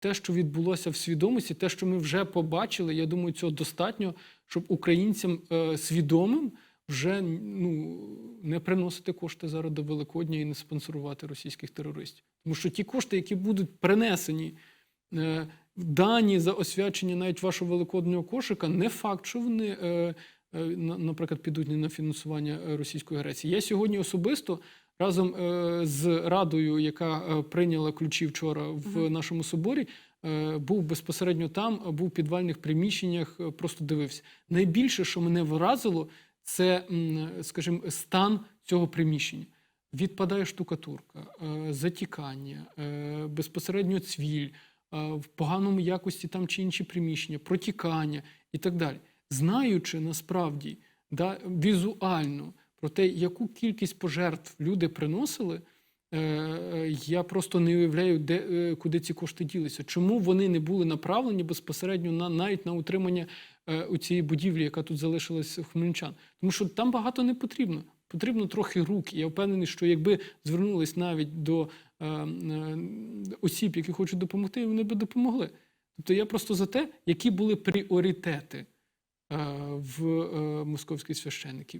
те, що відбулося в свідомості, те, що ми вже побачили, я думаю, цього достатньо, щоб українцям е, свідомим вже ну, не приносити кошти зараз до Великодня і не спонсорувати російських терористів. Тому що ті кошти, які будуть принесені е, дані за освячення навіть вашого великоднього кошика, не факт, що вони, е, наприклад, підуть не на фінансування е, російської агресії. Я сьогодні особисто разом е, з радою, яка е, прийняла ключі вчора в нашому соборі, е, був безпосередньо там, був в підвальних приміщеннях, е, просто дивився. Найбільше, що мене вразило, це, скажімо, стан цього приміщення. Відпадає штукатурка, е, затікання, е, безпосередньо цвіль, е, в поганому якості там чи інші приміщення, протікання і так далі. Знаючи насправді да, візуально про те, яку кількість пожертв люди приносили, е, я просто не уявляю, де, е, куди ці кошти ділися. Чому вони не були направлені безпосередньо на навіть на утримання е, у цієї будівлі, яка тут залишилась в хмельничан? Тому що там багато не потрібно. Потрібно трохи рук. Я впевнений, що якби звернулись навіть до е, е, осіб, які хочуть допомогти, вони би допомогли. Тобто я просто за те, які були пріоритети в е, московських священників.